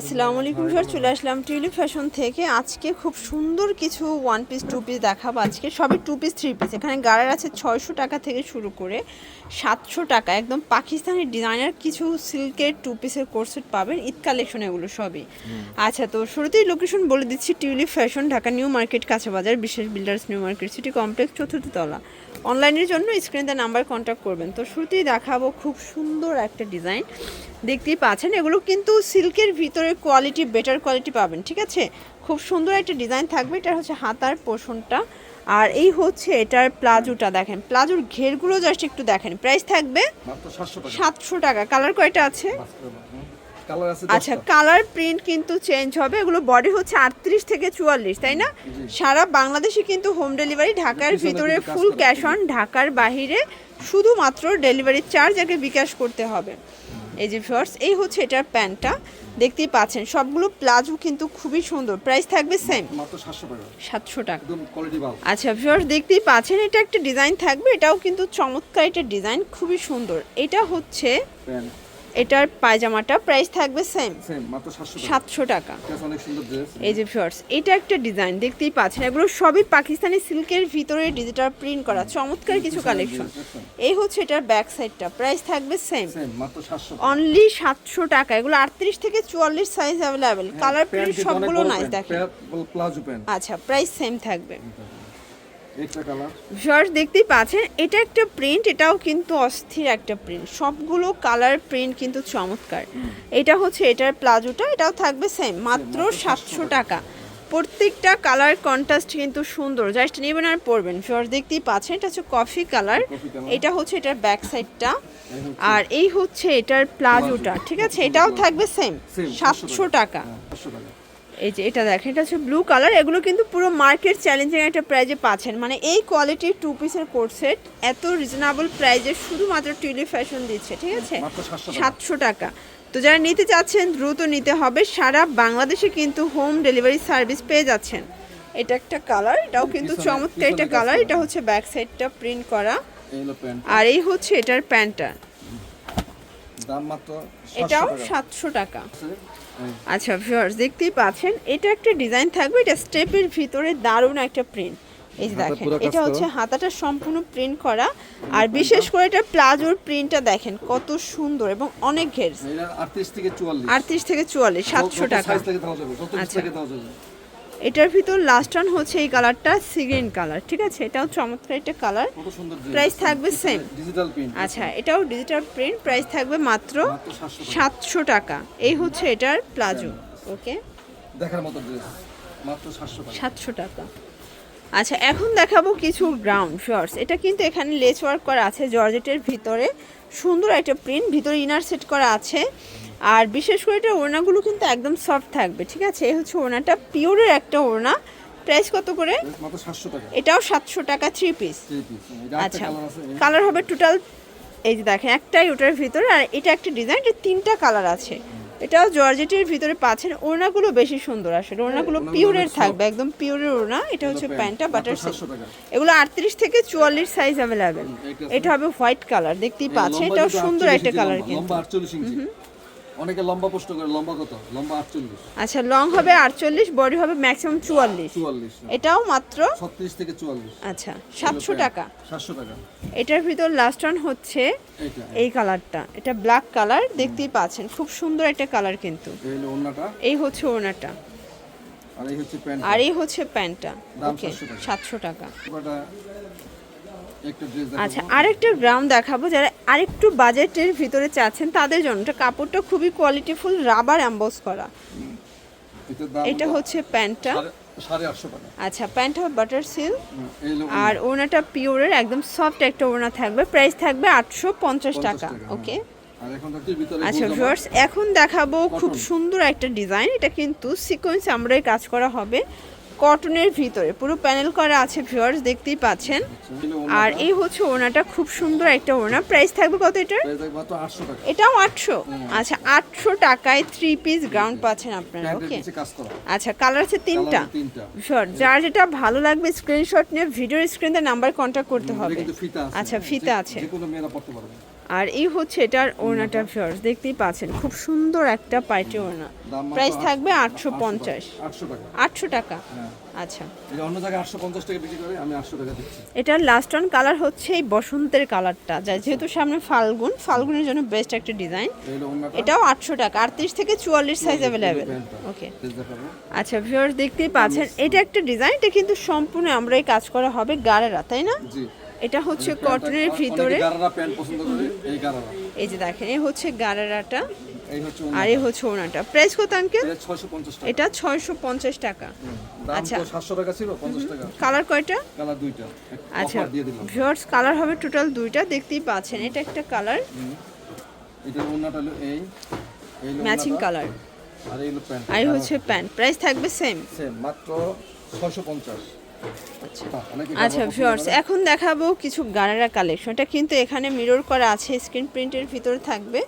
আসসালামু আলাইকুম স্যার চলে আসলাম টিউলিপ ফ্যাশন থেকে। আজকে খুব সুন্দর কিছু ওয়ান পিস টু পিস দেখাবো আজকে। সবই টু পিস থ্রি পিস এখানে গাড়ার আছে ছয়শো টাকা থেকে শুরু করে সাতশো টাকা। একদম পাকিস্তানি ডিজাইনার কিছু সিল্কের টু পিসের কোর্সেট পাবেন। ঈদ কালেকশন এগুলো সবই। আচ্ছা তো শুরুতেই লোকেশন বলে দিচ্ছি। Tulip fashion Dhaka new market কাছে বাজার বিশেষ builders new market city complex চতুর্থ তলা। অনলাইনের জন্য স্ক্রিনে নাম্বার কন্ট্যাক্ট করবেন। তো শুরুতেই দেখাবো খুব সুন্দর একটা ডিজাইন দেখতেই পাচ্ছেন এগুলো কিন্তু সিল্কের ভিতরে কোয়ালিটি বেটার কোয়ালিটি পাবেন ঠিক আছে? খুব সুন্দর একটা ডিজাইন থাকবে এটা হচ্ছে হাতার পোষণটা। আর এই হচ্ছে এটার প্লাজোটা দেখেন প্লাজোর ঘেরগুলো জাস্ট একটু দেখেন প্রাইস থাকবে সাতশো টাকা। কালার কয়টা আছে? আচ্ছা কালার প্রিন্ট কিন্তু চেঞ্জ হবে এগুলো বডি হচ্ছে আটত্রিশ থেকে চুয়াল্লিশ তাই না? সারা বাংলাদেশে কিন্তু হোম ডেলিভারি ঢাকার ভিতরে ফুল ক্যাশ অন ঢাকার বাহিরে শুধুমাত্র ডেলিভারি চার্জ আগে বিকাশ করতে হবে। এই যে ফার্স এই হচ্ছে এটার প্যান্টটা। দেখতেই পাচ্ছেন সবগুলো প্লাজো কিন্তু খুবই সুন্দর। প্রাইস থাকবে সেম সাতশো টাকা। আচ্ছা ভিউয়ার্স দেখতেই পাচ্ছেন এটা একটা ডিজাইন থাকবে। এটাও কিন্তু চমৎকার এটা ডিজাইন খুবই সুন্দর। এটা হচ্ছে এটার পায়জামাটা প্রাইস থাকবে সেম সাতশো টাকা। এই যে শর্টস এটা একটা ডিজাইন দেখতেই পাচ্ছেন। এগুলো সবই পাকিস্তানি সিল্কের ভিতরে ডিজিটাল প্রিন্ট করা চমৎকার কিছু কালেকশন এই হচ্ছে এটার ব্যাক সাইডটা প্রাইস থাকবে সেম অনলি সাতশো টাকা। এগুলো আটত্রিশ থেকে চুয়াল্লিশ সাইজ অ্যাভেলেবেল কালার প্রিন্ট সবগুলো নাইস দেখেন। আচ্ছা প্রাইস সেম থাকবে। কালার দেখতেই পাচ্ছেন এটা একটা প্রিন্ট এটাও কিন্তু অস্থির একটা প্রিন্ট সবগুলো কালার প্রিন্ট কিন্তু চমৎকার। এটা হচ্ছে এটার প্লাজোটা এটাও থাকবে সেম মাত্র সাতশো টাকা। প্রত্যেকটা কালার কন্ট্রাস্ট কিন্তু সুন্দর। জাস্ট নেবেন আর পরবেন। শর্টস দেখতেই পাচ্ছেন এটা হচ্ছে কফি কালার এটা হচ্ছে এটার ব্যাক সাইডটা আর এই হচ্ছে এটার প্লাজোটা ঠিক আছে? এটাও থাকবে সেম সাতশো টাকা। সাতশো টাকা। এই যে এটা দেখেন এটা হচ্ছে ব্লু কালার এগুলো কিন্তু পুরো মার্কেট চ্যালেঞ্জিং একটা প্রাইজে পাচ্ছেন। মানে এই কোয়ালিটির টু পিসের কোট সেট এত রিজনেবল প্রাইজে শুধুমাত্র টিউলি ফ্যাশন দিচ্ছে ঠিক আছে? সাতশো টাকা। তো যারা নিতে চাচ্ছেন দ্রুত নিতে হবে। সারা বাংলাদেশে কিন্তু হোম ডেলিভারি সার্ভিস পেয়ে যাচ্ছেন। এটা একটা কালার এটাও কিন্তু চমৎকার একটা কালার এটা হচ্ছে ব্যাক সাইডটা প্রিন্ট করা। আর এই হচ্ছে এটার প্যান্টটা দাম মাত্র এটাও সাতশো টাকা। এই, আচ্ছা ভিউয়ার্স দেখতেই পাচ্ছেন এটা একটা ডিজাইন থাকবে এটা স্টেপের ভিতরে দারুণ একটা প্রিন্ট এই যে দেখেন এটা হচ্ছে হাতাটা সম্পূর্ণ প্রিন্ট করা। আর বিশেষ করে এটা প্লাজোর প্রিন্টটা দেখেন কত সুন্দর এবং অনেক ঘের। আটত্রিশ থেকে চুয়াল্লিশ। আটত্রিশ থেকে চুয়াল্লিশ সাতশো টাকা। আচ্ছা। এটার ভিতর লাস্ট ওয়ান হচ্ছে এই কালারটা সিগ্রিন কালার ঠিক আছে? এটাও চমৎকার একটা কালার প্রাইস থাকবে সেম ডিজিটাল প্রিন্ট আচ্ছা এটাও ডিজিটাল প্রিন্ট প্রাইস থাকবে মাত্র সাতশো টাকা। এই হচ্ছে এটার প্লাজো ওকে দেখার মতো ড্রেস মাত্র সাতশো টাকা। আচ্ছা এখন দেখাবো কিছু গ্রাউন্ড শর্টস এটা কিন্তু এখানে লেস ওয়ার্ক করা আছে জর্জেটের ভিতরে। সুন্দর একটা প্রিন্ট ভিতরে ইনার সেট করা আছে। আর বিশেষ করে এটা ওড়নাগুলো কিন্তু একদম সফট থাকবে ঠিক আছে? এই হচ্ছে ওড়নাটা পিওরের একটা ওড়না। প্রাইস কত করে? এটাও সাতশো টাকা থ্রি পিস আচ্ছা কালার কালার হবে টোটাল এই যে দেখেন একটাই ওটার ভিতরে আর এটা একটা ডিজাইন এটা তিনটা কালার আছে। এটাও জর্জেটের ভিতরে পাচ্ছেন ওড়নাগুলো বেশি সুন্দর আসলে ওড়নাগুলো ওড়নাগুলো পিওরের থাকবে একদম পিওরের ওড়না এটা হচ্ছে প্যান্টটা বাটার 700 এগুলো আটত্রিশ থেকে চুয়াল্লিশ সাইজ অ্যাভেলেবেল এটা হবে হোয়াইট কালার দেখতেই পাচ্ছেন এটাও সুন্দর একটা কালার কিন্তু। অনেকে লম্বা প্রশ্ন করে লম্বা কত? লম্বা আটচল্লিশ। আচ্ছা লং হবে আটচল্লিশ বডি হবে ম্যাক্সিমাম চুয়াল্লিশ। চুয়াল্লিশ এটাও মাত্র? ছত্রিশ থেকে চুয়াল্লিশ। আচ্ছা সাতশো টাকা। সাতশো টাকা। এটার ভিতর লাস্ট ওয়ান হচ্ছে এই কালারটা এটা ব্ল্যাক কালার দেখতেই পাচ্ছেন। খুব সুন্দর একটা কালার কিন্তু। এই ওড়নাটা। এই হচ্ছে ওড়নাটা। আর এই হচ্ছে প্যান্ট আর এই হচ্ছে প্যান্টটা। ওকে 700 টাকা। আচ্ছা আরেকটা গ্রাম দেখাবো যারা আরেকটু বাজেটের ভিতরে চাচ্ছেন তাদের জন্য কাপড়টা খুবই কোয়ালিটিফুল রাবার অ্যাম্বস করা। এটা হচ্ছে প্যান্টটা। আচ্ছা প্যান্ট হবে বাটার সিল আর ওনাটা পিওরের একদম সফট একটা ওনা থাকবে। প্রাইস থাকবে আটশো পঞ্চাশ টাকা ওকে আচ্ছা ভিউয়ার্স এখন দেখাবো খুব সুন্দর একটা ডিজাইন এটা কিন্তু সিকোয়েন্স আমরাই কাজ করা হবে। কটনের ভিতরে। পুরো প্যানেল করা আছে ভিউয়ার্স দেখতেই পাচ্ছেন। আর এই হচ্ছে ওনাটা খুব সুন্দর একটা ওনা প্রাইস থাকবে কত এটার? টাকা। এটাও আটশো? আচ্ছা আটশো টাকায় থ্রি পিস গ্রাউন্ড পাচ্ছেন আপনারা ওকে আচ্ছা কালার আছে তিনটা? শর্ট যার যেটা ভালো লাগবে স্ক্রিনশট নিয়ে ভিডিওর স্ক্রিনে নাম্বার কন্ট্যাক্ট করতে হবে। আচ্ছা, ফিতা আছে। আর এই হচ্ছে এটার ওড়নাটা ফিয়ার্স দেখতেই পাচ্ছেন খুব সুন্দর একটা পার্টি ওড়না প্রাইস থাকবে আটশো পঞ্চাশ। আটশো টাকা। হ্যাঁ। আচ্ছা। অন্য জায়গায় আটশো পঞ্চাশ টাকা বিক্রি করে আমি আটশো টাকা দিচ্ছি। এটার লাস্ট অন কালার হচ্ছে এই বসন্তের কালারটা যা যেহেতু সামনে ফাল্গুন ফাল্গুনের জন্য বেস্ট একটা ডিজাইন এটাও আটশো টাকা আটত্রিশ থেকে চুয়াল্লিশ সাইজ অ্যাভেলেবেল ওকে আচ্ছা ভিউয়ার্স দেখতেই পাচ্ছেন এটা একটা ডিজাইন এটা কিন্তু সম্পূর্ণ আমরা এই কাজ করা হবে গাড়েরা তাই না? এটা হচ্ছে কটনের ভিতরে। এই যে দেখেন এই হচ্ছে গাড়ারাটা এই আর এই হচ্ছে ওনাটা। প্রাইস কত আঙ্কেল এটা ছয়শো পঞ্চাশ টাকা। আচ্ছা। টাকা ছিল টাকা। কালার কয়টা? কালার দুইটা। আচ্ছা ভিউয়ার্স কালার হবে টোটাল দুইটা দেখতেই পাচ্ছেন এটা একটা কালার এটা হলো এই ম্যাচিং কালার আর এই হচ্ছে প্যান্ট। প্রাইস থাকবে সেম সেম মাত্র ছয়শো পঞ্চাশ। আচ্ছা ভিউয়ার্স এখন দেখাবো কিছু গারারা কালেকশন এটা কিন্তু এখানে মিরর করা আছে স্ক্রিন প্রিন্টের ভিতরে থাকবে।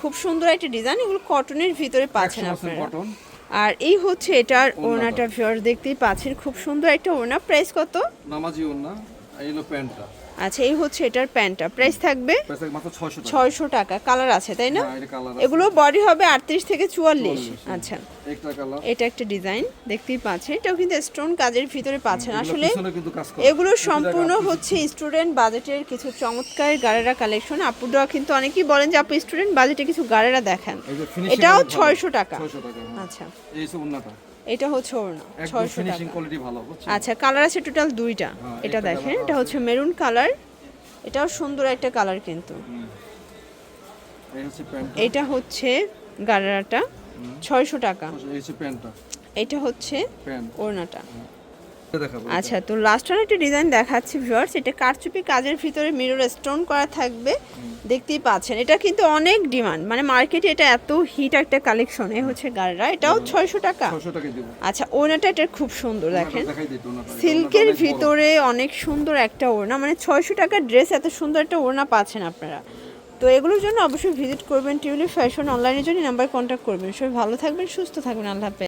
খুব সুন্দর একটা ডিজাইন এগুলো কটনের ভিতরে পাচ্ছেন 100% আপনারা। আর এই হচ্ছে এটার ওনাটা ভিউয়ার্স দেখতেই পাচ্ছেন খুব সুন্দর একটা ওনা প্রাইস কত? নামাজি ওনা এই হলো প্যান্টটা। আচ্ছা এই হচ্ছে এটার প্যান্টটা। প্রাইস থাকবে ছয়শো টাকা। কালার আছে তাই না? হ্যাঁ, এগুলো বডি হবে আটত্রিশ থেকে চুয়াল্লিশ। আচ্ছা। এটা একটা ডিজাইন দেখতেই পাচ্ছেন। এটাও কিন্তু স্টোন কাজের ভিতরে পাচ্ছেন। আসলে এগুলো সম্পূর্ণ হচ্ছে স্টুডেন্ট বাজেটের কিছু চমৎকার গাড়েরা কালেকশন আপুরা কিন্তু অনেকেই বলেন যে আপু স্টুডেন্ট বাজেটে কিছু গাড়েরা দেখান। এটাও ছয়শো টাকা। 600 টাকা হ্যাঁ। আচ্ছা। এটা হচ্ছে ওড়না ছয়শো টাকা। আচ্ছা কালার আছে টোটাল দুইটা হ্যাঁ, এটা দেখেন এটা হচ্ছে মেরুন কালার এটাও সুন্দর একটা কালার কিন্তু। এটা হচ্ছে গাড়ারাটা ছয়শো টাকা। এটা হচ্ছে ওড়নাটা। আচ্ছা তো লাস্ট ওয়ান একটা ডিজাইন দেখাচ্ছি ভিউয়ার্স এটা কারচুপি কাজের ভিতরে মিরর স্টোন করা থাকবে। দেখতেই পাচ্ছেন এটা কিন্তু অনেক ডিমান্ড মানে মার্কেটে এটা এত হিট একটা কালেকশন এ হচ্ছে গাড়রা। এটাও ছয়শো টাকা। টাকা আচ্ছা ওড়নাটা এটা খুব সুন্দর দেখেন। সিল্কের ভিতরে অনেক সুন্দর একটা ওড়না। মানে ছয়শো টাকার ড্রেস এত সুন্দর একটা ওড়না পাচ্ছেন আপনারা। তো এগুলোর জন্য অবশ্যই ভিজিট করবেন। টিউলিপ ফ্যাশন অনলাইনের জন্য নাম্বার কন্ট্যাক্ট করবেন। সবাই ভালো থাকবেন সুস্থ থাকবেন। আল্লাহ হাফেজ।